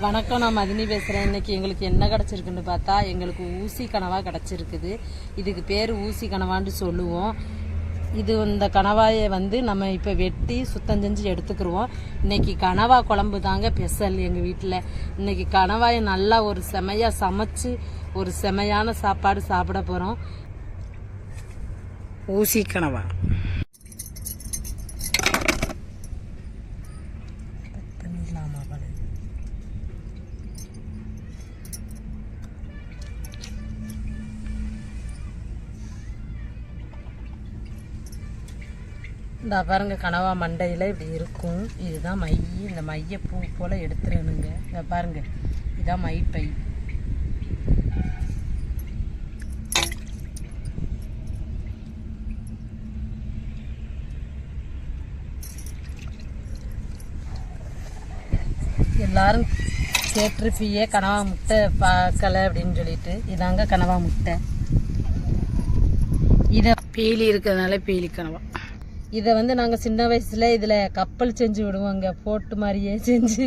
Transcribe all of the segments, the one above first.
வணக்கம் நான் மதினி பேசுகிறேன் இன்னைக்கு எங்களுக்கு என்ன கிடச்சிருக்குன்னு பார்த்தா எங்களுக்கு ஊசி கனவாக கிடச்சிருக்குது. இதுக்கு பேர் ஊசி கனவான்னு சொல்லுவோம். இது இந்த கனவாயை வந்து நம்ம இப்போ வெட்டி சுத்தம் செஞ்சு எடுத்துக்கிருவோம். இன்னைக்கு கனவா குழம்பு தாங்க ஸ்பெஷல் எங்கள் வீட்டில் இன்னைக்கு கனவாயை நல்லா ஒரு செமையாக சமைச்சு ஒரு செமையான சாப்பாடு சாப்பிட போகிறோம் ஊசி கனவா? இந்த பாருங்க கனவா மண்டையில் இப்படி இருக்கும். இதுதான் மை இந்த மைய பூ போல் எடுத்துடணுங்க இந்த பாருங்க இதுதான் மை பை எல்லாரும் கேட்டிருப்பியே கனவா முட்டை பார்க்கல அப்படின்னு சொல்லிட்டு. இதாங்க கனவா முட்டை. இதை பீலி இருக்கிறதுனால பீலி கனவா. இதை வந்து நாங்கள் சின்ன வயசில் இதில் கப்பல் செஞ்சு விடுவோங்க. போட்டு மாதிரியே செஞ்சு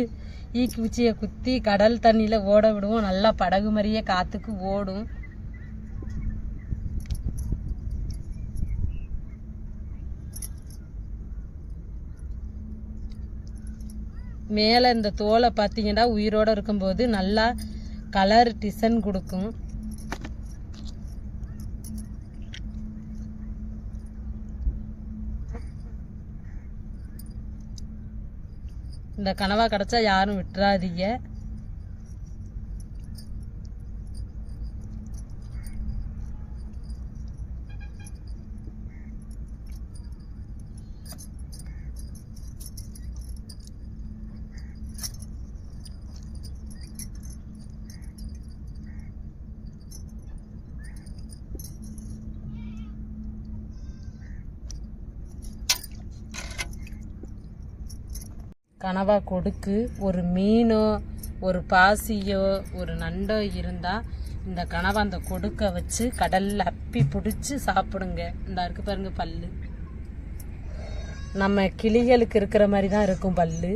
ஈக்கி குச்சியை குத்தி கடல் தண்ணியில் ஓட விடுவோம். நல்லா படகு மாதிரியே காற்றுக்கு ஓடும். மேலே இந்த தோலை பார்த்தீங்கன்னா உயிரோடு இருக்கும்போது நல்லா கலர் டிசைன் கொடுக்கும். இந்த கனவா கிடச்சா யாரும் விட்டுறாதீங்க. கனவாக கொடுக்கு. ஒரு மீனோ ஒரு பாசியோ ஒரு நண்டோ இருந்தால் இந்த கனவை அந்த கொடுக்க வச்சு கடலில் அப்பி பிடிச்சி சாப்பிடுங்க. இந்த இருக்கு பாருங்க பல்லு. நம்ம கிளிகளுக்கு இருக்கிற மாதிரி தான் இருக்கும் பல்லு.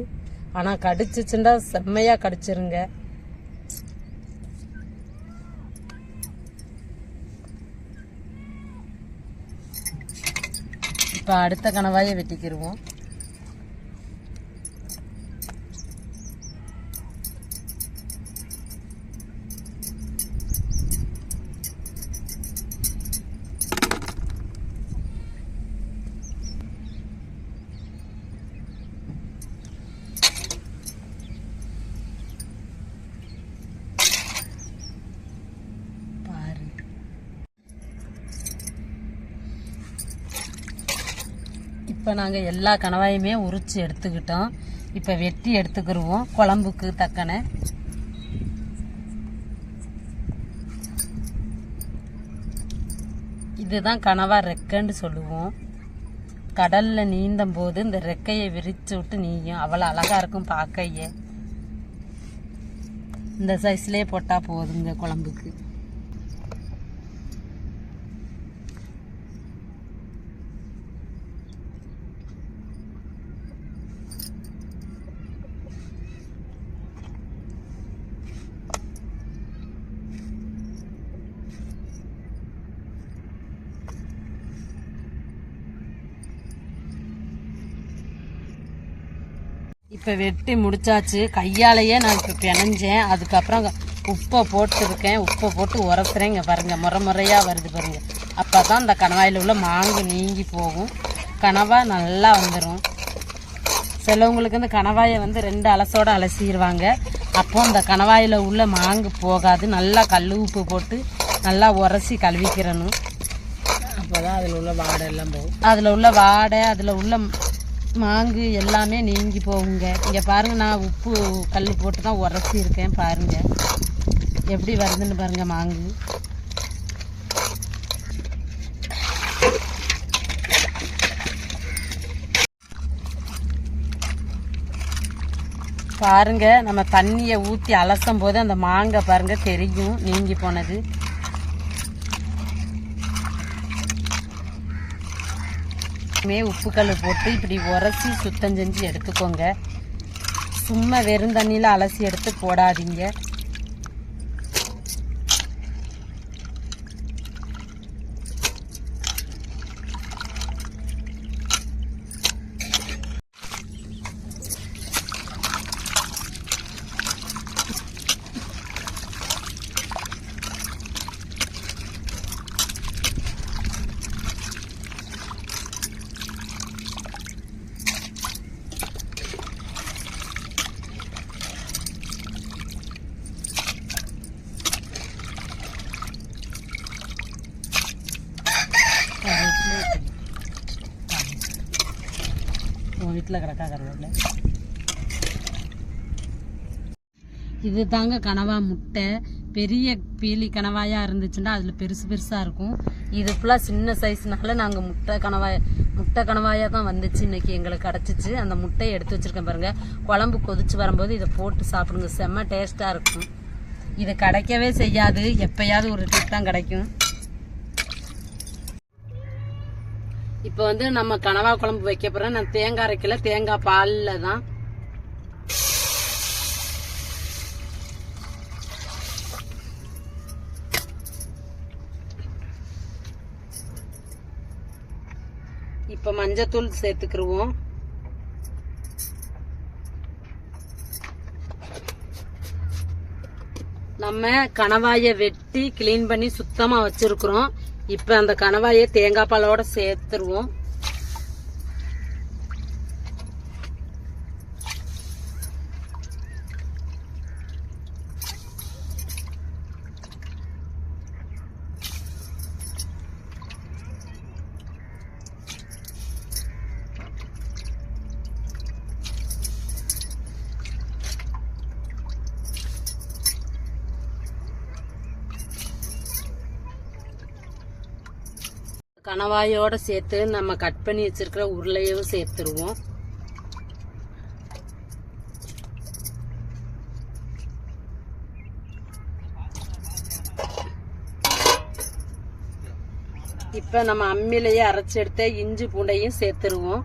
ஆனால் கடிச்சிச்சுண்டா செம்மையாக கடிச்சிருங்க. இப்போ அடுத்த கனவாயை வெட்டிக்கிடுவோம் பாரு இப்போ நாங்கள் எல்லா கணவாயுமே உரித்து எடுத்துக்கிட்டோம். இப்போ வெட்டி எடுத்துக்கிடுவோம் குழம்புக்கு தக்கன. இதுதான் கனவா ரெக்கைன்னு சொல்லுவோம். கடலில் நீந்தும் போது இந்த ரெக்கையை விரித்து விட்டு நீயும். அவ்வளோ அழகா இருக்கும் பார்க்கையே. இந்த சைஸ்லேயே போட்டால் போதுங்க குழம்புக்கு. இப்போ வெட்டி முடிச்சாச்சு. கையாலேயே நான் இப்போ பிணைஞ்சேன். அதுக்கப்புறம் உப்பை போட்டுருக்கேன். உப்பை போட்டு உரசுறேன் இங்கே பாருங்கள் முறை முறையாக வருது பாருங்க. அப்போ தான் இந்த கணவாயில் உள்ள மாங்கு நீங்கி போகும். கனவா நல்லா வந்துடும் சிலவங்களுக்கு இந்த கணவாயை வந்து ரெண்டு அலசோட அலசிடுவாங்க அப்போ இந்த கணவாயில் உள்ள மாங்கு போகாது. நல்லா கல் உப்பு போட்டு நல்லா உரசி கழுவிக்கிறணும். அப்போ தான் அதில் உள்ள வாடை எல்லாம் போகும். அதில் உள்ள வாடை அதில் உள்ள மாங்கு எல்லாமே நீங்கி போகுங்க. இங்கே பாருங்கள் நான் உப்பு கல் போட்டு தான் உரசி இருக்கேன் பாருங்க. எப்படி வருதுன்னு பாருங்கள் மாங்கு. பாருங்க நம்ம தண்ணியை ஊற்றி அலசும் போது அந்த மாங்காய் பாருங்கள் தெரியும் நீங்கி போனது. எப்போமே உப்பு கல்லு போட்டு இப்படி உரசி சுத்தம் செஞ்சு எடுத்துக்கோங்க. சும்மா வெறும் தண்ணியில் அலசி எடுத்து போடாதீங்க. வீட்டில் கிடக்கா கருவேப்பிலை இது தாங்க கனவா முட்டை. பெரிய பீலி கனவாயாக இருந்துச்சுன்னா அதில் பெருசு பெருசாக இருக்கும். இது ஃபுல்லாக சின்ன சைஸ்னால நாங்கள் முட்டை கனவாய் முட்டை கனவாயாக தான் வந்துச்சு இன்றைக்கி எங்களுக்கு கிடச்சிச்சு. அந்த முட்டையை எடுத்து வச்சுருக்கேன் பாருங்கள் குழம்பு கொதிச்சு வரும்போது இதை போட்டு சாப்பிடுங்க. செம்ம டேஸ்ட்டாக இருக்கும். இது கிடைக்கவே செய்யாது. எப்பயாவது ஒரு ட்ரிப் தான் கிடைக்கும். இப்போ வந்து நம்ம கனவா குழம்பு வைக்க போகிறோம் நான் தேங்காய் அரைக்கல. தேங்காய் பாலில் தான். இப்போ மஞ்சத்தூள் சேர்த்துக்கிருவோம். நம்ம கணவாயை வெட்டி க்ளீன் பண்ணி சுத்தமா வச்சிருக்கிறோம். இப்போ அந்த கணவாயை தேங்காய் பாலோட சேர்த்துருவோம். கணவாயோட சேர்த்து நம்ம கட் பண்ணி வச்சிருக்கிற உருளையும் சேர்த்துருவோம். இப்ப நம்ம அம்மிலேயே அரைச்சி எடுத்த இஞ்சி பூண்டையும் சேர்த்துருவோம்.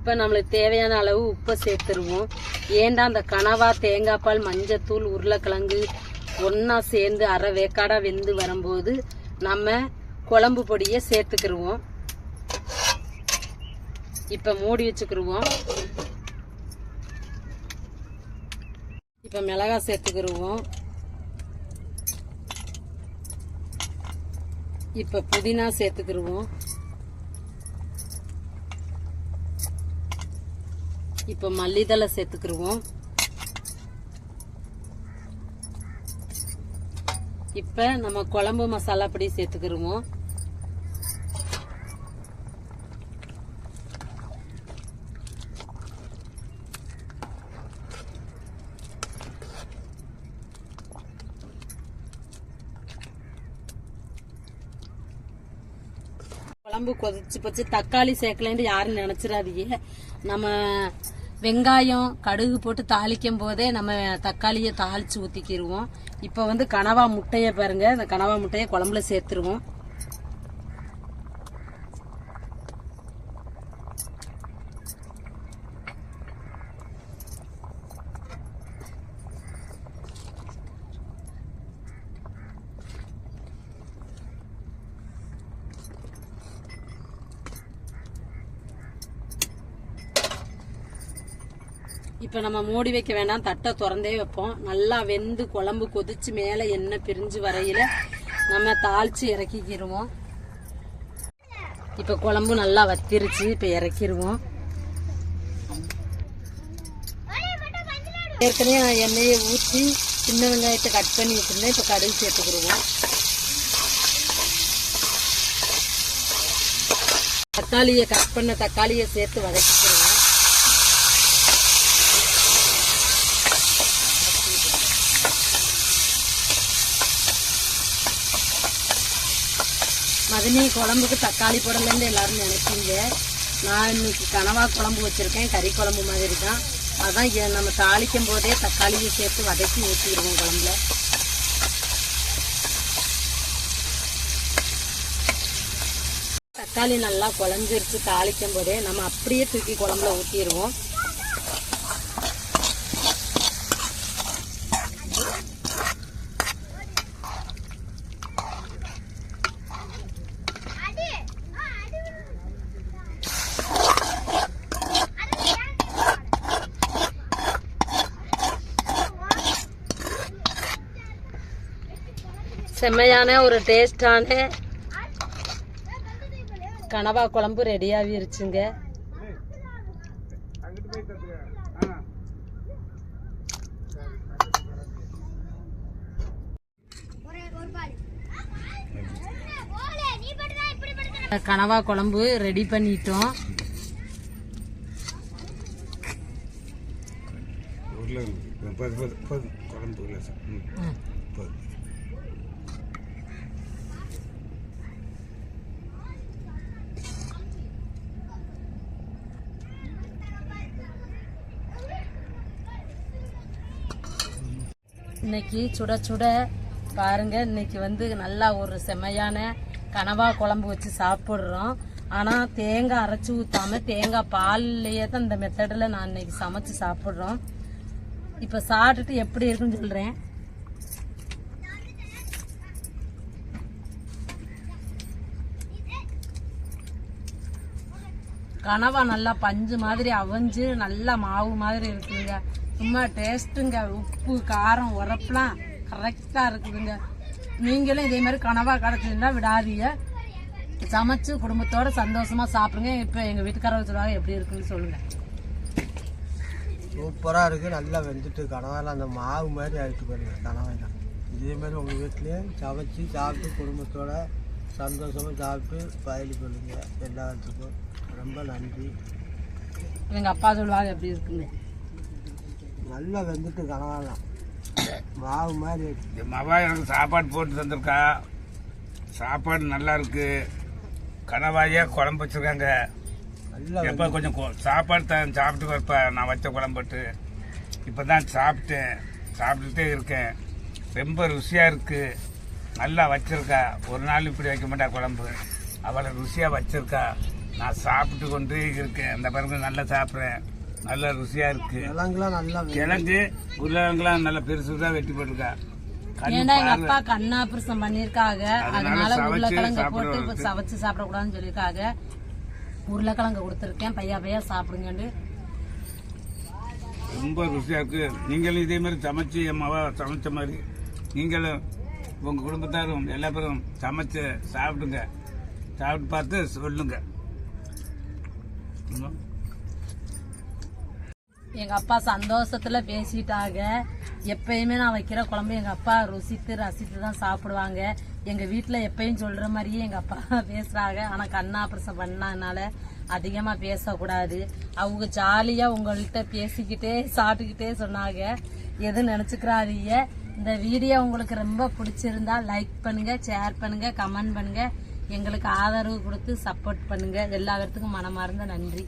இப்போ நம்மளுக்கு தேவையான அளவு உப்பை சேர்த்துருவோம். ஏண்டா அந்த கனவா தேங்காய் பால் மஞ்சத்தூள் உருளைக்கிழங்கு ஒன்றா சேர்ந்து அரை வேக்காடாக வெந்து வரும்போது நம்ம குழம்பு பொடியை சேர்த்துக்கிருவோம். இப்போ மூடி வச்சுக்கிருவோம். இப்போ மிளகாய் சேர்த்துக்கிருவோம். இப்போ புதினா சேர்த்துக்கிருவோம். இப்போ மல்லிதழை சேர்த்துக்கிருவோம். இப்போ நம்ம குழம்பு மசாலா பொடி சேர்த்துக்கிருவோம். குழம்பு கொதிச்சு போச்சு. தக்காளி சேர்க்கலன்னு யாரும் நினைச்சிடாதீங்க. நம்ம வெங்காயம் கடுகு போட்டு தாளிக்கும் போதே நம்ம தக்காளியை தாளிச்சு ஊற்றிக்கிடுவோம் இப்போ வந்து கனவா முட்டையை பாருங்க. இந்த கனவா முட்டையை குழம்புல சேர்த்துருவோம். இப்போ நம்ம மூடி வைக்க வேண்டாம் தட்டை திறந்தே வைப்போம். நல்லா வெந்து குழம்பு கொதிச்சு மேலே எண்ணெய் பிரிஞ்சு வரையில் நம்ம தாளித்து இறக்கிக்கிடுவோம் இப்போ குழம்பு நல்லா வத்திருச்சு இப்போ இறக்கிடுவோம் ஏற்கனவே நான் எண்ணெயை ஊற்றி சின்ன வெங்காயத்தை கட் பண்ணி வச்சுருந்தேன் இப்போ கடுகு சேர்த்துக்கிடுவோம் தக்காளியை கட் பண்ண தக்காளியை சேர்த்து வதக்கிக்கிறோம் மதினி குழம்புக்கு தக்காளி போடலன்னு எல்லாரும் நினைப்பீங்க. நான் இன்னைக்கு கனவா குழம்பு வச்சுருக்கேன் கறி குழம்பு மாதிரி தான். அதான் நம்ம தாளிக்கும் போதே தக்காளியை சேர்த்து வதக்கி ஊற்றிடுவோம் குழம்புல. தக்காளி நல்லா குழஞ்சிருச்சு தாளிக்கும் போதே நம்ம அப்படியே தூக்கி குழம்புல ஊற்றிடுவோம் செம்மையான ஒரு டேஸ்டான கனவா குழம்பு ரெடியாகிருச்சுங்க கனவா குழம்பு ரெடி பண்ணிட்டோம். குழம்பு இல்லை சார் ம் ம். போது இன்னைக்கு சுட சுட பாருங்க இன்னைக்கு வந்து நல்லா ஒரு செமையான கனவா குழம்பு வச்சு சாப்பிட்றோம். ஆனால் தேங்காய் அரைச்சி ஊற்றாம தேங்காய் பால்லையே தான் இந்த மெத்தடில் நான் இன்னைக்கு சமைச்சு சாப்பிட்றோம். இப்போ சாப்பிட்டுட்டு எப்படி இருக்குன்னு சொல்கிறேன் கனவா நல்லா பஞ்சு மாதிரி அவிஞ்சு நல்லா மாவு மாதிரி இருக்குதுங்க சும்மா டேஸ்ட்டுங்க உப்பு காரம் உரப்புலாம் கரெக்டாக இருக்குதுங்க. நீங்களும் இதே மாதிரி கனவா கிடச்சிருந்தா விடாதீங்க. சமைச்சு குடும்பத்தோட சந்தோஷமா சாப்பிடுங்க. இப்போ எங்கள் வீட்டுக்காரர் சொல்லுவாங்க எப்படி இருக்குன்னு சொல்லுங்க. சூப்பராக இருக்குது நல்லா வெந்துட்டு கனவாயில் அந்த மாவு மாதிரி ஆகிட்டு பாருங்க கனவாயில் இதே மாதிரி உங்கள் வீட்லேயும் சமைச்சு சாப்பிட்டு குடும்பத்தோட சந்தோஷமாக சாப்பிட்டு பயணி பண்ணுங்க எல்லாத்துக்கும் ரொம்ப நன்றி. எங்கள் அப்பா சொல்லுவாங்க எப்படி இருக்குங்க நல்லா வெந்துட்டு கனவாலாம் மாவு மாதிரி. இந்த மவா எனக்கு சாப்பாடு போட்டு தந்திருக்கா. சாப்பாடு நல்லா இருக்கு. கணவாயே குழம்பு வச்சிருக்காங்க. நல்லா எப்போ கொஞ்சம் சாப்பாடு த சாப்பிட்டு வைப்ப நான் வச்ச குழம்புட்டு இப்போ தான் சாப்பிட்டேன். சாப்பிட்டுட்டே இருக்கேன். ரொம்ப ருசியாக இருக்கு. நல்லா வச்சிருக்கா. ஒரு நாள் இப்படி வைக்க மாட்டா குழம்பு. அவளை ருசியாக வச்சிருக்கா. நான் சாப்பிட்டு கொண்டு இருக்கேன். இந்த பாருங்க நல்லா சாப்பிட்றேன். நல்லா ருசியாக இருக்கு. கிழங்குலாம் நல்லா கிழங்கு உருளைக்கிழங்குலாம் நல்லா பெருசு பெருசா வெட்டி போட்டிருக்கா. ஏன்னா எங்க. அப்பா கண்ணாபிரசம் பண்ணிருக்காங்க அதனால உருளைக்கிழங்க போட்டு. சமைச்சு சாப்பிடக்கூடாதுன்னு சொல்லியிருக்காங்க உருளைக்கிழங்கு கொடுத்துருக்கேன். பையா பையா சாப்பிடுங்கன்னு ரொம்ப ருசியா இருக்கு. நீங்களும் இதே மாதிரி சமைச்சு என் மவ சமைச்ச மாதிரி நீங்களும் உங்க குடும்பத்தாரும் எல்லா பேரும் சமைச்சு சாப்பிடுங்க. சாப்பிட்டு பார்த்து சொல்லுங்க. எங்கள் அப்பா சந்தோஷத்தில் பேசிட்டாங்க. எப்பயுமே நான் வைக்கிற குழம்பு எங்கள் அப்பா ருசித்து ரசித்து தான் சாப்பிடுவாங்க. எங்கள் வீட்டில் எப்பயும் சொல்கிற மாதிரியே எங்கள் அப்பா பேசுகிறாங்க ஆனால் கண்ணா பிரசம் பண்ணனால அதிகமாக பேசக்கூடாது. அவங்க ஜாலியாக உங்கள்கிட்ட பேசிக்கிட்டே சாப்பிட்டுக்கிட்டே சொன்னாங்க. எதுவும் நினச்சிக்கிறாதீங்க. இந்த வீடியோ உங்களுக்கு ரொம்ப பிடிச்சிருந்தா லைக் பண்ணுங்கள் ஷேர் பண்ணுங்கள் கமெண்ட் பண்ணுங்கள் எங்களுக்கு ஆதரவு கொடுத்து சப்போர்ட் பண்ணுங்கள் எல்லா இடத்துக்கும் மனமார்ந்த நன்றி.